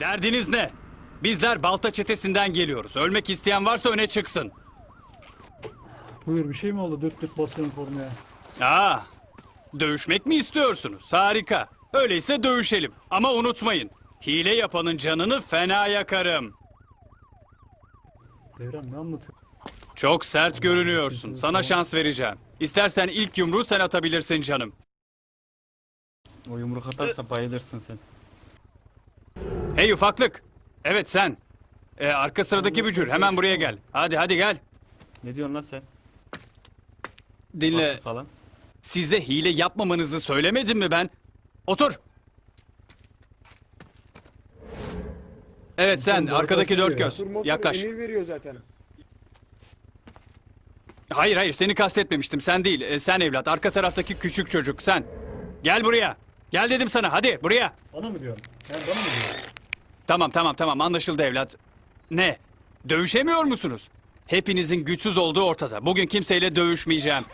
Derdiniz ne? Bizler Balta çetesinden geliyoruz. Ölmek isteyen varsa öne çıksın. Buyur bir şey mi oldu? Dürt dürt basıyorum kornaya. Aa, dövüşmek mi istiyorsunuz? Harika. Öyleyse dövüşelim. Ama unutmayın. Hile yapanın canını fena yakarım. Devrem ne anlatıyor? Çok sert görünüyorsun. Sana şans vereceğim. İstersen ilk yumruğu sen atabilirsin canım. O yumruk atarsa bayılırsın sen. Hey ufaklık. Evet sen. Ee, arka sıradaki bücür hemen buraya gel. Hadi hadi gel. Ne diyorsun lan sen? Dinle. Falan. Size hile yapmamanızı söylemedim mi ben? Otur. Evet sen arkadaki dört göz. Motor Yaklaş. emir veriyor zaten. Hayır hayır seni kastetmemiştim sen değil. Ee, sen evlat arka taraftaki küçük çocuk sen. Gel buraya. Gel dedim sana hadi buraya. Bana mı diyorsun? Yani bana mı diyorsun? Tamam tamam tamam anlaşıldı evlat. Ne? Dövüşemiyor musunuz? Hepinizin güçsüz olduğu ortada. Bugün kimseyle dövüşmeyeceğim.